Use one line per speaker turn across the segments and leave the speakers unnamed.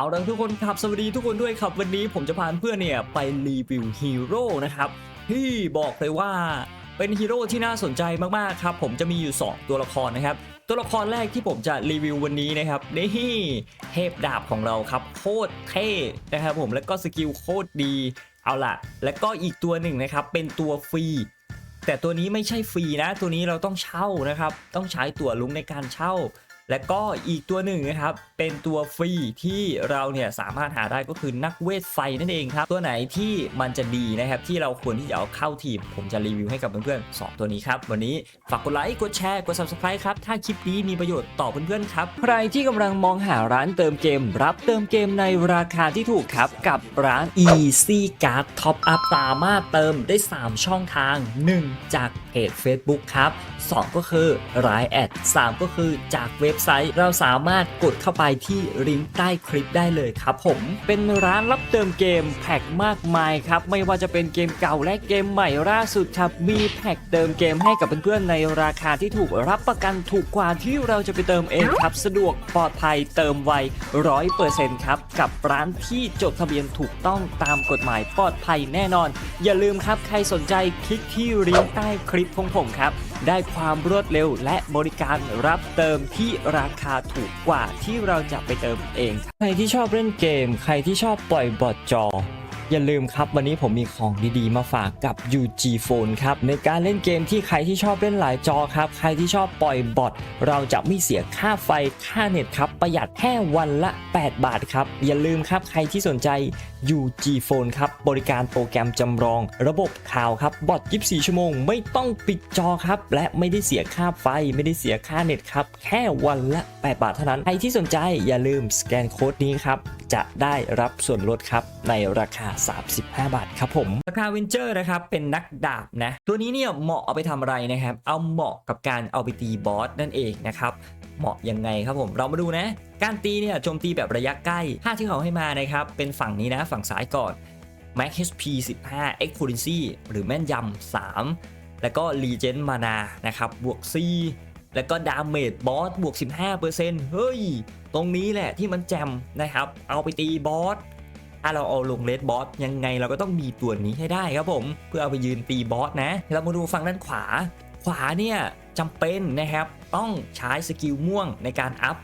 เอาละทุกคนครับ สวัสดีทุกคนด้วยครับวันนี้ผมจะพาเพื่อนเนี่ยไปรีวิวฮีโร่นะครับที่บอกเลยว่าเป็นฮีโร่ที่น่าสนใจมากๆครับผมจะมีอยู่ 2 ตัวละครนะครับ ตัวละครแรกที่ผมจะรีวิววันนี้นะครับนี่เทพดาบของเราครับโคตรเท่นะครับผมแล้วก็สกิลโคตรดีเอาล่ะ แล้วก็อีกตัวหนึ่งนะครับเป็นตัวฟรีแต่ตัวนี้ไม่ใช่ฟรีนะ ตัวนี้เราต้องเช่านะครับ ต้องใช้ตั๋วลุงในการเช่า และก็อีกตัวหนึ่งนะครับ เป็นตัวฟรีที่เราเนี่ยสามารถหาได้ก็คือนักเวทไฟนั่นเองครับ ตัวไหนที่มันจะดีนะครับที่เราควรที่จะเอาเข้าทีม ผมจะรีวิวให้กับเพื่อนๆสองตัวนี้ครับ วันนี้ฝากกดไลค์กดแชร์กด subscribe ครับ ถ้าคลิปนี้มีประโยชน์ต่อเพื่อนๆครับ ใครที่กำลังมองหาร้านเติมเกม รับเติมเกมในราคาที่ถูกครับ กับร้าน Easy Card Top Up สามารถเติมได้ 3 ช่องทาง 1 จากเพจ Facebook ครับ 2 ก็คือรายแอด3ก็คือจากเว็บไซต์เราสามารถกดเข้าไปที่ลิงก์ใต้คลิปได้เลยครับผม เป็นร้านรับเติมเกมแพ็กมากมายครับไม่ว่าจะเป็นเกมเก่าและเกมใหม่ล่าสุดครับมีแพ็กเติมเกมให้กับเพื่อนๆในราคาที่ถูกรับประกันถูกกว่าที่เราจะไปเติมเองครับสะดวกปลอดภัยเติมไวร้อยเปอร์เซ็นต์ครับกับร้านที่จดทะเบียนถูกต้องตามกฎหมายปลอดภัยแน่นอน อย่าลืมครับใครสนใจคลิกที่ลิงก์ใต้คลิปของผมครับ ได้ความรวดเร็วและบริการรับเติมที่ราคาถูกกว่าที่เราจะไปเติมเอง ใครที่ชอบเล่นเกม ใครที่ชอบปล่อยบอทจอ อย่าลืมครับวันนี้ผมมีของดีๆ มาฝากกับ UG Phone ครับ ในการเล่นเกมที่ใครที่ชอบเล่นหลายจอครับ ใครที่ชอบปล่อยบอทเราจะไม่เสียค่าไฟค่าเน็ตครับประหยัดแค่วันละ 8 บาทครับอย่าลืมครับใครที่สนใจ UG Phone ครับบริการโปรแกรมจำลอง ระบบข่าวครับบอท24 ชั่วโมง ไม่ต้องปิดจอครับ และไม่ได้เสียค่าไฟ ไม่ได้เสียค่าเน็ตครับ แค่วันละ 8 บาทเท่านั้น ใครที่สนใจอย่าลืมสแกนโค้ดนี้ครับ จะได้รับส่วนลดครับ ในราคา 35 บาทครับผมราคาวินเจอร์นะครับเป็นนักดาบนะ ตัวนี้เนี่ยเหมาะเอาไปทำอะไรนะครับ เอาเหมาะกับการเอาไปตีบอสนั่นเองนะครับ เหมาะยังไงครับผม เรามาดูนะ การตีเนี่ยโจมตีแบบระยะใกล้ท่าที่เขาให้มานะครับ เป็นฝั่งนี้นะ ฝั่งซ้ายก่อน Max HP 15 Accuracy หรือแม่นยำ3 แล้วก็ Regen Mana นะครับ บวก C แล้วก็ Damage Boss บวก 15%เฮ้ย ตรงนี้แหละที่มันแจมนะครับ เอาไปตีบอสถ้าเราเอาลงเลดบอสยังไงเราก็ต้องมีตัวนี้ให้ได้ครับผม เพื่อเอาไปยืนตีบอสนะ เรามาดูฝั่งด้านขวา ขวาเนี่ยจำเป็นนะครับ ต้องใช้สกิลม่วงในการอัพ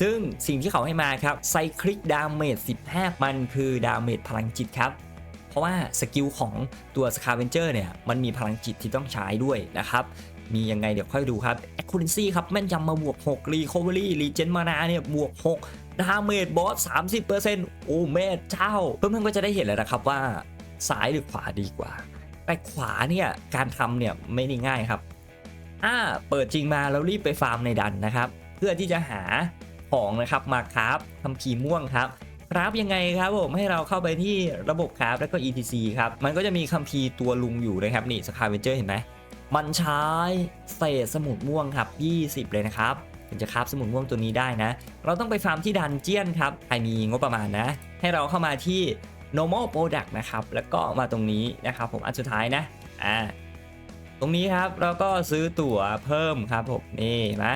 ซึ่งสิ่งที่เขาให้มาครับไซคลิกดาเมจ15 มันคือดาเมจพลังจิตครับ เพราะว่าสกิลของตัวสคาเวนเจอร์เนี่ย มันมีพลังจิตที่ต้องใช้ด้วยนะครับมียังไงเดี๋ยวค่อยดูครับ Accuracy ครับ แม่นยำมาบวก 6 Recovery Regen Mana เนี่ย บวก 6 ดาเมจบอส 30%โอ้แม่เจ้า เพื่อนๆก็จะได้เห็นแล้วนะครับว่า ซ้ายหรือขวาดีกว่า แต่ขวาเนี่ย การทำเนี่ย ไม่ได้ง่ายครับ ถ้าเปิดจริงมาแล้วรีบไปฟาร์มในดันนะครับ เพื่อที่จะหาของนะครับมาคราฟทำคีม่วงครับคราฟยังไงครับผมให้เราเข้าไปที่ระบบคราฟแล้วก็ etc ครับ มันก็จะมีคัมภีร์ตัวลุงอยู่นะครับนี่สคาเวนเจอร์เห็นไหมมันใช้เศษสมุดม่วงครับ 20 เลยนะครับถึงจะคราฟสมุดม่วงตัวนี้ได้นะ เราต้องไปฟาร์มที่ดันเจียนครับใครมีงบประมาณนะ ให้เราเข้ามาที่ normal product นะครับ แล้วก็มาตรงนี้นะครับผมอันสุดท้ายนะอ่า ตรงนี้ครับเราก็ซื้อตั๋วเพิ่มครับผมนี่นะ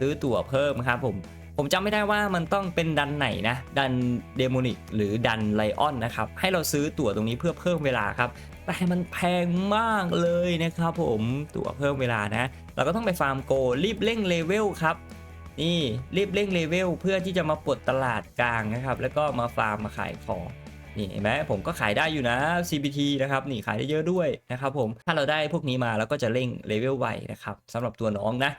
ซื้อตั๋วเพิ่มครับผมผมจำไม่ได้ว่ามันต้องเป็นดันไหนนะดันเดโมนิกหรือดันไลออนนะครับให้เราซื้อตั๋วตรงนี้เพื่อเพิ่มเวลาครับแต่มันแพงมากเลยนะครับผมตั๋วเพิ่มเวลานะ เราก็ต้องไปฟาร์มโกรีบเร่งเลเวลครับนี่รีบเร่งเลเวลเพื่อที่จะมาปลดตลาดกลางนะครับ แล้วก็มาฟาร์มมาขายของ นี่เห็นไหมผมก็ขายได้อยู่นะ CPT นะครับนี่ขายได้เยอะด้วยนะครับผมถ้าเราได้พวกนี้มาเราก็จะเร่งเลเวลไวนะครับสำหรับตัวน้องนะ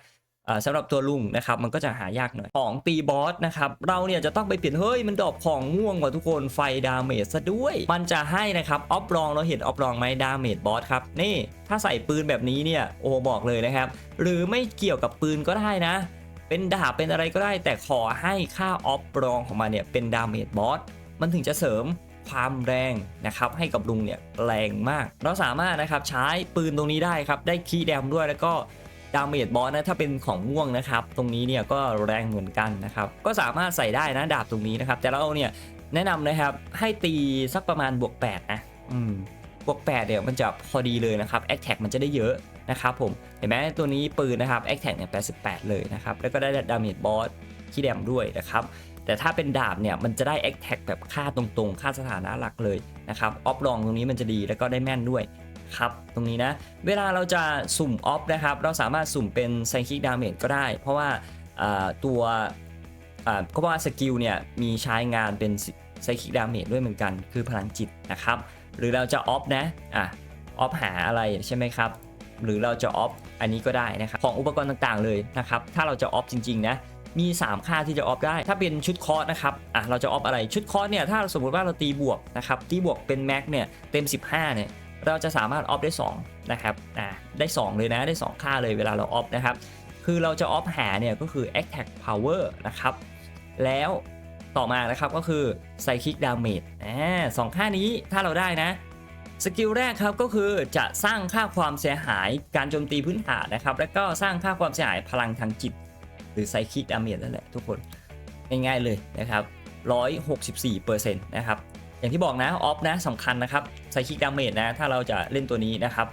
อ่าสำหรับตัวลุงนะครับมันก็จะหายากหน่อยของตีบอสนะครับเราเนี่ยจะต้องไปเปลี่ยนเฮ้ยมันดรอปของม่วงกว่ะทุกคนไฟดาเมจซะด้วย มันจะให้นะครับออฟรองเราเห็นออฟรองไหมดาเมจบอสครับนี่ถ้าใส่ปืนแบบนี้เนี่ยโอ้บอกเลยนะครับ หรือไม่เกี่ยวกับปืนก็ได้นะ เป็นดาบเป็นอะไรก็ได้ แต่ขอให้ค่าออฟรองของมันเนี่ยเป็นดาเมจบอสมันถึงจะเสริม ความแรงนะครับให้กับลุงเนี่ยแรงมาก เราสามารถนะครับใช้ปืนตรงนี้ได้ครับได้คีย์แดมด้วยแล้วก็ดาเมจบอสนะถ้าเป็นของม่วงนะครับ ตรงนี้เนี่ยก็แรงเหมือนกันนะครับก็สามารถใส่ได้นะดาบตรงนี้นะครับ แต่เราเนี่ยแนะนำนะครับให้ตีสักประมาณบวก8นะอืมบวก8เนี่ยมันจะพอดีเลยนะครับแอคแท็กมันจะได้เยอะนะครับผมเห็นไหมตัวนี้ปืนนะครับแอคแท็กเนี่ย88เลยนะครับแล้วก็ได้ดาเมจบอสคีย์แดมด้วยนะครับ แต่ถ้าเป็นดาบเนี่ยมันจะได้แอคแท็กแบบค่าตรงๆ ค่าสถานะหลักเลยนะครับออฟลองตรงนี้มันจะดีแล้วก็ได้แม่นด้วยครับตรงนี้นะ เวลาเราจะสุ่มออฟนะครับ เราสามารถสุ่มเป็นไซคิกดาเมจก็ได้ เพราะว่าตัวอ่าก็ว่าสกิลเนี่ยมีใช้งานเป็นไซคิกดาเมจด้วยเหมือนกัน คือพลังจิตนะครับ หรือเราจะออฟนะอะออฟหาอะไรใช่ไหมครับ หรือเราจะออฟอันนี้ก็ได้นะครับ ของอุปกรณ์ต่างๆเลยนะครับ ถ้าเราจะออฟจริงๆนะ มี 3 ค่าที่จะออฟได้ ถ้าเป็นชุดคอร์สนะครับอะเราจะออฟอะไรชุดคอร์สเนี่ยถ้าสมมติว่าเราตีบวกนะครับตีบวกเป็นแม็กเนี่ยเต็ม 15เนี่ยเราจะสามารถออฟได้2นะครับอะได้ 2 เลยนะได้ 2 ค่าเลยเวลาเราออฟนะครับคือเราจะออฟหาเนี่ยก็คือ attack power นะครับแล้วต่อมานะครับก็คือ psychic damage อ่าสองค่านี้ถ้าเราได้นะสกิลแรกครับก็คือจะสร้างค่าความเสียหายการโจมตีพื้นฐานนะครับ แล้วก็สร้างค่าความเสียหายพลังทางจิต หรือไซคิกดาเมจนั่นแหละทุกคน ง่ายๆเลยนะครับ 164%นะครับ อย่างที่บอกนะ ออฟนะสำคัญนะครับไซคิกดาเมจนะ ถ้าเราจะเล่นตัวนี้นะครับ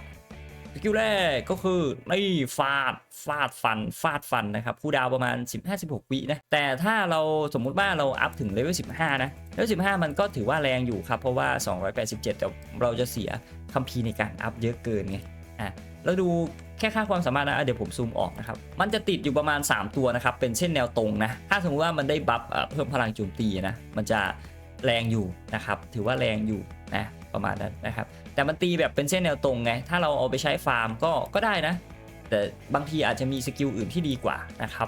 สกิลแรกก็คือนี่ฟาดฟาดฟันฟาดฟันนะครับคูลดาวประมาณ 15-16 วินะ แต่ถ้าเราสมมุติว่าเราอัพถึงเลเวล 15 นะเลเวล 15 มันก็ถือว่าแรงอยู่ครับ เพราะว่า 287 แต่เราจะเสียคัมภีร์ในการอัพเยอะเกินไงอะแล้วดู แค่ค่าความสามารถนะเดี๋ยวผมซูมออกนะครับ มันจะติดอยู่ประมาณ 3 ตัวนะครับ เป็นเส้นแนวตรงนะ ถ้าสมมติว่ามันได้บัฟเพิ่มพลังโจมตีนะ มันจะแรงอยู่นะครับ ถือว่าแรงอยู่นะประมาณนั้นนะครับ แต่มันตีแบบเป็นเส้นแนวตรงไง ถ้าเราเอาไปใช้ฟาร์มก็ก็ได้นะ แต่บางทีอาจจะมีสกิลอื่นที่ดีกว่านะครับ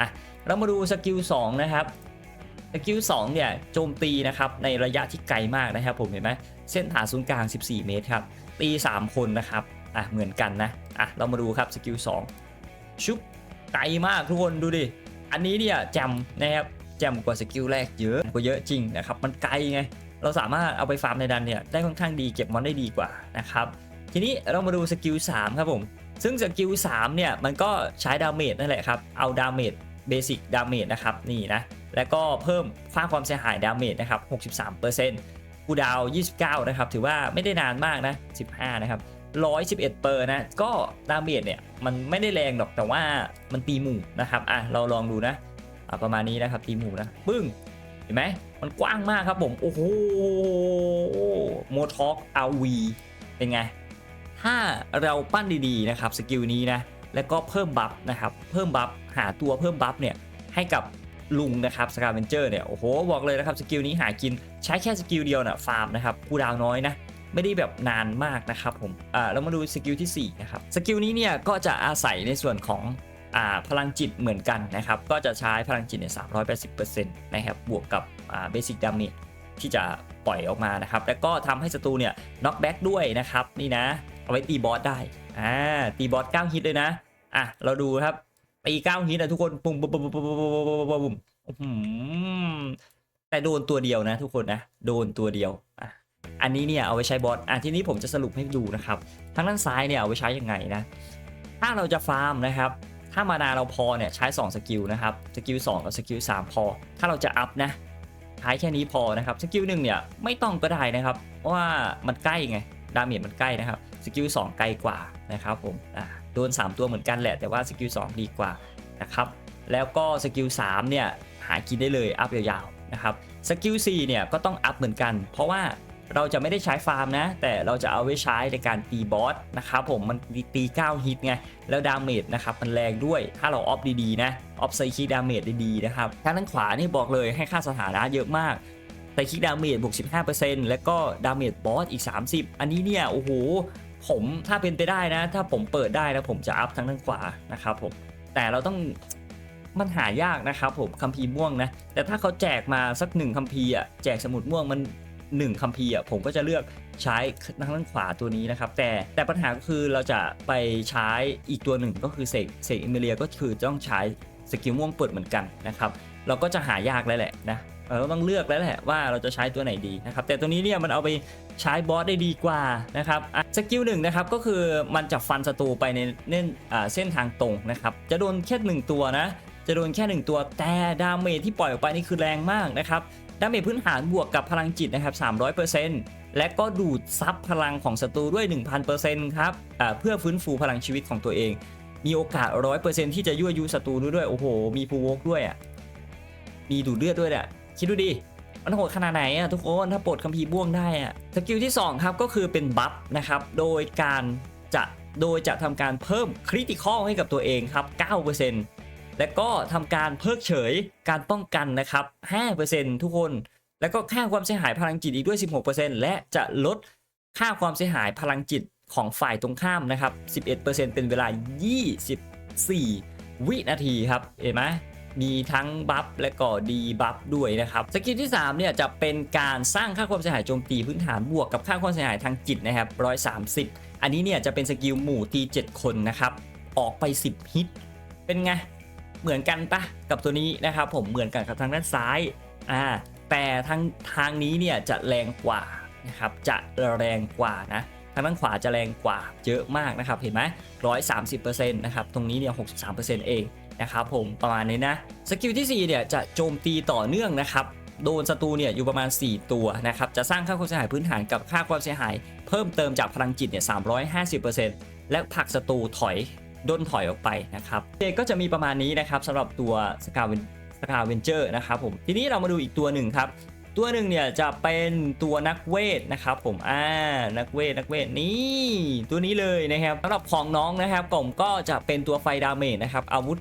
อะ เรามาดูสกิล2นะครับสกิล2เนี่ยโจมตีนะครับในระยะที่ไกลมากนะครับผมเห็นไหมเส้นผ่าศูนย์กลาง 14 เมตรครับตี 3 คนนะครับ อะเหมือนกันนะอะเรามาดูครับสกิล2ชุบไกลมากทุกคนดูดิ อันนี้เนี่ยแจมนะครับแจมกว่าสกิลแรกเยอะกว่าเยอะจริงนะครับมันไกลไงเราสามารถเอาไปฟาร์มในดันเนี่ยได้ค่อนข้างดีเก็บมอนได้ดีกว่านะครับทีนี้เรามาดูสกิล3ครับผมซึ่งสกิล3เนี่ยมันก็ใช้ดาเมจนั่นแหละครับเอาดาเมจเบสิกดาเมจนะครับนี่นะแล้วก็เพิ่มค่าความเสียหายดาเมจนะครับ 63%กูดาว 29 นะครับ ถือว่าไม่ได้นานมากนะ 15 นะครับ 111 เปอร์นะ ก็ดาเมจเนี่ยมันไม่ได้แรงหรอกแต่ว่ามันตีหมู่นะครับอะเราลองดูนะอะประมาณนี้นะครับตีหมู่นะปึ้งเห็นไหมมันกว้างมากครับผม โอ้โหโมท็อกอาวีเป็นไง ถ้าเราปั้นดีๆนะครับสกิลนี้นะ แล้วก็เพิ่มบัฟนะครับ เพิ่มบัฟหาตัวเพิ่มบัฟเนี่ยให้กับลุงนะครับสกาเวนเจอร์เนี่ย โอ้โห บอกเลยนะครับสกิลนี้หากินใช้แค่สกิลเดียวนะฟาร์มนะครับคูดาวน้อยนะ ไม่ได้แบบนานมากนะครับผมอ่าเรามาดูสกิลที่4นะครับสกิลนี้เนี่ยก็จะอาศัยในส่วนของอ่าพลังจิตเหมือนกันนะครับ ก็จะใช้พลังจิตเนี่ย380%นะครับ บวกกับอ่าเบสิกดาเมจที่จะปล่อยออกมานะครับ แล้วก็ทำให้ศัตรูเนี่ยน็อกแบ็กด้วยนะครับ นี่นะ เอาไว้ตีบอสได้อ่าตีบอสเก้าฮิตเลยนะ อะ เราดูครับตีเก้าฮิตนะทุกคน ปุ่มปุ่มปุ่มปุ่มปุ่มปุ่มปุ่มแต่มบุ่มบุ่มบุ่มทุกคนนะ โดนตัวเดียวอะ อันนี้เนี่ยเอาไว้ใช้บอสอะทีนี้ผมจะสรุปให้ดูนะครับทางด้านซ้ายเนี่ยเอาไว้ใช้ยังไงนะ ถ้าเราจะฟาร์มนะครับ ถ้ามานาเราพอเนี่ยใช้2สกิลนะครับสกิล2กับสกิล3พอ ถ้าเราจะอัพนะใช้แค่นี้พอนะครับสกิลหนึ่งเนี่ยไม่ต้องก็ได้นะครับเพราะว่ามันใกล้ไงดาเมจมันใกล้นะครับสกิล2ไกลกว่านะครับผมอ่าโดน 3 ตัวเหมือนกันแหละ แต่ว่าสกิล2ดีกว่านะครับแล้วก็สกิล3เนี่ยหากินได้เลยอัพยาวๆนะครับสกิล4เนี่ยก็ต้องอัพเหมือนกัน เพราะว่า เราจะไม่ได้ใช้ฟาร์มนะ แต่เราจะเอาไว้ใช้ในการตีบอสนะครับผมมันตี9ฮิตไง แล้วดาเมจนะครับมันแรงด้วยถ้าเราออฟดีๆนะออฟไซคิดาเมจดีๆนะครับทางด้านขวานี่บอกเลยให้ค่าสถานะเยอะมากไซคิกดาเมจบวก15%แล้วก็ดาเมจบอสอีก 30 อันนี้เนี่ยโอ้โหผมถ้าเป็นไปได้นะ ถ้าผมเปิดได้นะผมจะอัพทางด้านขวานะครับผมแต่เราต้องมันหายากนะครับผมคัมภีร์ม่วงนะ แต่ถ้าเขาแจกมาสักหนึ่งคัมภีร์อะแจกสมุดม่วงมัน หนึ่งคัมภีร์อะผมก็จะเลือกใช้ทางด้านขวาตัวนี้นะครับ แต่แต่ปัญหาก็คือเราจะไปใช้อีกตัวหนึ่งก็คือเสกเสกเอมิเลียก็คือต้องใช้สกิลม่วงเปิดเหมือนกันนะครับ เราก็จะหายากแล้วแหละนะเราต้องเลือกแล้วแหละว่าเราจะใช้ตัวไหนดีนะครับ แต่ตัวนี้เนี่ยมันเอาไปใช้บอสได้ดีกว่านะครับสกิลหนึ่งนะครับก็คือมันจะฟันศัตรูไปในเน้นเส้นทางตรงนะครับ จะโดนแค่หนึ่งตัวนะจะโดนแค่หนึ่งตัวแต่ดาเมจที่ปล่อยออกไปนี่คือแรงมากนะครับ ดาเมจพื้นฐานบวกกับพลังจิตนะครับ300%และก็ดูดซับพลังของศัตรูด้วย 1,000%ครับอ่าเพื่อฟื้นฟูพลังชีวิตของตัวเอง มีโอกาส 100%ที่จะยั่วยุศัตรูด้วยโอ้โห มีฟูวกด้วยอะมีดูดเลือดด้วยเนี่ยคิดดูดิมันโหดขนาดไหนอะทุกคนถ้าปลดคัมภีร์บ้วงได้อะสกิลที่ 2 ครับก็คือเป็นบัฟนะครับโดยการจะโดยจะทำการเพิ่มคริติคอลให้กับตัวเองครับ 9% และก็ทำการเพิกเฉยการป้องกันนะครับ5%ทุกคน แล้วก็ค่าความเสียหายพลังจิตอีกด้วย 16%และจะลดค่าความเสียหายพลังจิตของฝ่ายตรงข้ามนะครับ 11%เป็นเวลา 24 วินาทีครับ เห็นไหมมีทั้งบัฟและก็ดีบัฟด้วยนะครับ สกิลที่3เนี่ยจะเป็นการสร้างค่าความเสียหายโจมตีพื้นฐานบวกกับค่าความเสียหายทางจิตนะครับ130 อันนี้เนี่ยจะเป็นสกิลหมู่ตี 7 คนนะครับ ออกไป 10 ฮิต เป็นไง เหมือนกันปะกับตัวนี้นะครับผมเหมือนกันกับทางด้านซ้ายอ่าแต่ทางทางนี้เนี่ยจะแรงกว่านะครับจะแรงกว่านะทางด้านขวาจะแรงกว่าเยอะมากนะครับเห็นไหม130%นต์นะครับตรงนี้เนี่ย63%เองนะครับผมประมาณนี้นะสกิลที่4เนี่ยจะโจมตีต่อเนื่องนะครับโดนศัตรูเนี่ยอยู่ประมาณ 4 ตัวนะครับจะสร้างค่าความเสียหายพื้นฐานกับค่าความเสียหาย เพิ่มเติมจากพลังจิตเนี่ย350%และผลักศัตรูถอย ด้นถอยออกไปนะครับเจก็จะมีประมาณนี้นะครับสำหรับตัวสกาวนสกาเวนเจอร์นะครับผมทีนี้เรามาดูอีกตัวหนึ่งครับ ตัวหนึ่งเนี่ยจะเป็นตัวนักเวทนะครับผมอ่านักเวทนักเวทนี่ตัวนี้เลยนะครับสำหรับของน้องนะครับผมก็จะเป็นตัวไฟดาเมจนะครับอาวุธ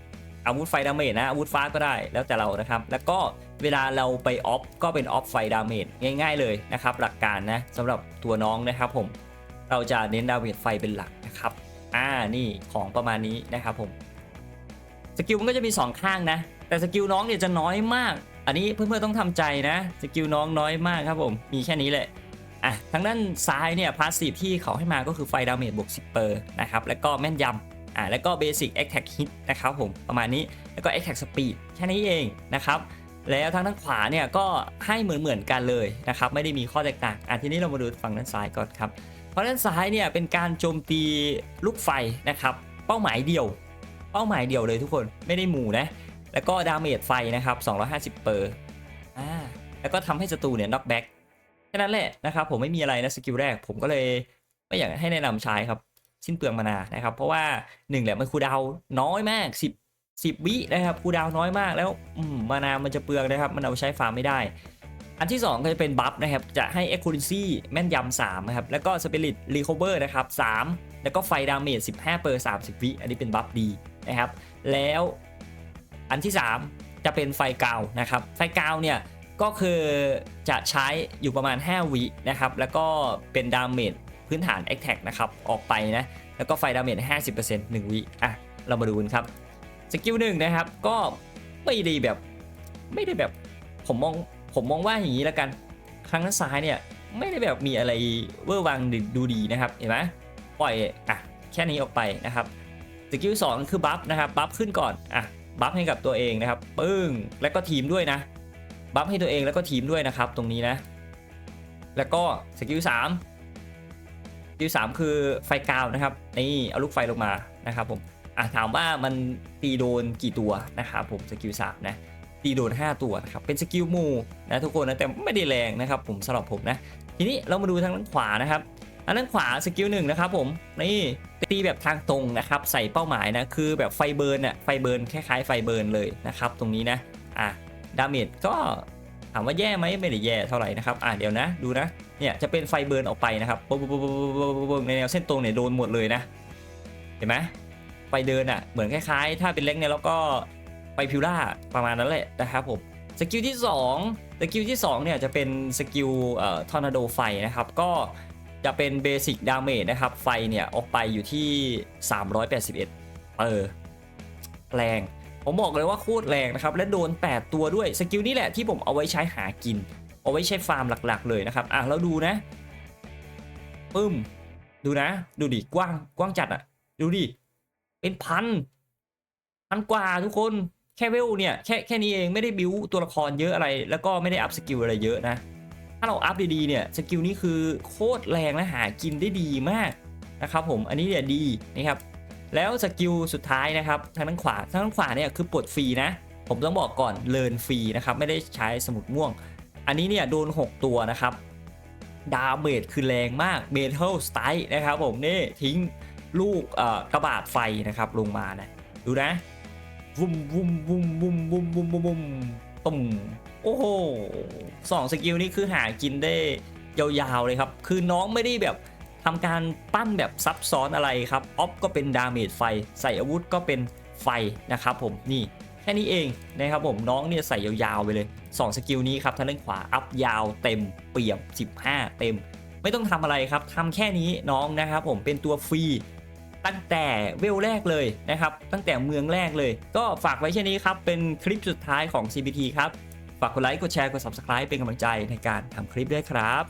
อาวุธไฟดาเมจนะอาวุธฟ้าก็ได้แล้วแต่เรานะครับ แล้วก็เวลาเราไปออฟก็เป็นออฟไฟดาเมจง่ายๆเลยนะครับ หลักการนะสำหรับตัวน้องนะครับผมเราจะเน้นดาเมจไฟเป็นหลักนะครับ อ่านี่ของประมาณนี้นะครับผมสกิลมันก็จะมีสองข้างนะ แต่สกิลน้องเนี่ยจะน้อยมาก อันนี้เพื่อนๆต้องทำใจนะสกิลน้องน้อยมากครับผมมีแค่นี้แหละอะทางด้านซ้ายเนี่ยพาสซีฟที่เขาให้มาก็คือไฟดาเมจบวก10เปอร์นะครับแล้วก็แม่นยำอะแล้วก็เบสิกแอคแท็กฮิตนะครับผมประมาณนี้แล้วก็แอคแท็กสปีดแค่นี้เองนะครับแล้วทางด้านขวาเนี่ยก็ให้เหมือนเหมือนๆกันเลยนะครับไม่ได้มีข้อแตกต่างอะทีนี้เรามาดูฝั่งด้านซ้ายก่อนครับ เพราะด้านซ้ายเนี่ยเป็นการโจมตีลูกไฟนะครับ เป้าหมายเดียว เป้าหมายเดียวเลยทุกคนไม่ได้หมู่นะ แล้วก็ดาเมจไฟนะครับ 250 เปอร์อ่าแล้วก็ทำให้ศัตรูเนี่ยน็อกแบ็กแค่นั้นแหละนะครับผมไม่มีอะไรนะสกิลแรก ผมก็เลยไม่อยากให้แนะนำใช้ครับสิ้นเปลืองมานานะครับ เพราะว่าหนึ่งแหละมันคูดาวน้อยมาก 10 10 วินะครับคูดาวน้อยมากแล้วอืมมานามันจะเปลืองนะครับ มันเอาใช้ฟาร์มไม่ได้ อันที่ 2 ก็จะเป็นบัฟนะครับ จะให้ Accuracy แม่นยำ3นะครับ แล้วก็ Spirit Recover นะครับ 3 แล้วก็ไฟดาเมจ15เปอร์30 วิ อันนี้เป็นบัฟดีนะครับ แล้วอันที่ 3 จะเป็นไฟกาวนะครับ ไฟกาวเนี่ยก็คือจะใช้อยู่ประมาณ 5 วินะครับ แล้วก็เป็นดาเมจพื้นฐาน a t t a c k นะครับ ออกไปนะ แล้วก็ไฟดาเมจ50% 1 วิ อะ เรามาดูกันครับสกิลหนึ่งนะครับก็ไม่ได้แบบไม่ได้แบบผมมอง ผมมองว่าอย่างนี้แล้วกันครั้งด้นซ้ายเนี่ยไม่ได้แบบมีอะไรเวอร์วังดูดีนะครับเห็นไหมปล่อยอะแค่นี้ออกไปนะครับสกิลสองคือบัฟนะครับบัฟขึ้นก่อนอะบัฟให้กับตัวเองนะครับปึ้งแล้วก็ทีมด้วยนะบัฟให้ตัวเองแล้วก็ทีมด้วยนะครับตรงนี้นะ แล้วก็สกิลสามสกิลสามคือไฟกาวนะครับนี่เอาลูกไฟลงมานะครับผมอะถามว่ามันตีโดนกี่ตัวนะครับผมสกิลสามนะ ตีโดน 5 ตัวนะครับเป็นสกิลมูนะทุกคนนะแต่ไม่ได้แรงนะครับผมสำหรับผมนะ ทีนี้เรามาดูทางด้านขวานะครับทางด้านขวาสกิลหนึ่งนะครับผมนี่ตีแบบทางตรงนะครับใส่เป้าหมายนะคือแบบไฟเบิร์นอะไฟเบิร์นคล้ายๆไฟเบิร์นเลยนะครับตรงนี้นะอะดาเมจก็ถามว่าแย่ไหมไม่ได้แย่เท่าไหร่นะครับอะเดี๋ยวนะดูนะเนี่ยจะเป็นไฟเบิร์นออกไปนะครับปุ๊บปุ๊บปุ๊บปุ๊บปุ๊บปุ๊บในแนวเส้นตรงเนี่ยโดนหมดเลยนะ เห็นไหมไฟเดินอะเหมือนคล้ายๆ ถ้าเป็นเล็กเนี่ยแล้วก็ ไฟพิวล่าประมาณนั้นแหละนะครับผมสกิลที่2สกิลที่2เนี่ยจะเป็นสกิลทอร์นาโดไฟนะครับ ก็จะเป็นเบสิกดาเมจนะครับ ไฟเนี่ยออกไปอยู่ที่ 381 เออ แรง ผมบอกเลยว่าโคตรแรงนะครับ และโดน 8 ตัวด้วย สกิลนี้แหละที่ผมเอาไว้ใช้หากิน เอาไว้ใช้ฟาร์มหลักๆ เลยนะครับ อะแล้วดูนะปึ้ม ดูนะ ดูดิ กว้าง กว้างจัดอะดูดิ เป็นพัน พันกว่าทุกคน แค่เวลเนี่ยแค่แค่นี้เองไม่ได้บิวตัวละครเยอะอะไร แล้วก็ไม่ได้อัพสกิลอะไรเยอะนะ ถ้าเราอัพดีๆเนี่ยสกิลนี้คือโคตรแรงและหากินได้ดีมากนะครับผมอันนี้เนี่ยดีนะครับแล้วสกิลสุดท้ายนะครับทางด้านขวาทางด้านขวาเนี่ยคือปลดฟรีนะ ผมต้องบอกก่อนเลินฟรีนะครับไม่ได้ใช้สมุดม่วง อันนี้เนี่ยโดน 6 ตัวนะครับดาเมจคือแรงมากเมทัลสไตล์นะครับผมนี่ทิ้งลูกกระบาดไฟนะครับลงมานะดูนะ วุมวุมวุมวุมวุมวุมวุมวุมตุ่มโอ้โหสองสกิลนี้คือหากินได้ยาวๆเลยครับ คือน้องไม่ได้แบบทำการปั้นแบบซับซ้อนอะไรครับออฟก็เป็นดาเมจไฟ ใส่อาวุธก็เป็นไฟนะครับผมนี่แค่นี้เองนะครับผมน้องเนี่ยใส่ยาวๆไปเลย 2 สกิลนี้ครับทางด้านขวาอัพยาวเต็มเปี่ยม 15 เต็ม ไม่ต้องทำอะไรครับทำแค่นี้น้องนะครับผมเป็นตัวฟรี ตั้งแต่เวลแรกเลยนะครับ ตั้งแต่เมืองแรกเลย ก็ฝากไว้เช่นนี้ครับ เป็นคลิปสุดท้ายของ CBT ครับ ฝากกดไลค์ กดแชร์ กด Subscribe เป็นกำลังใจในการทำคลิปด้วยครับ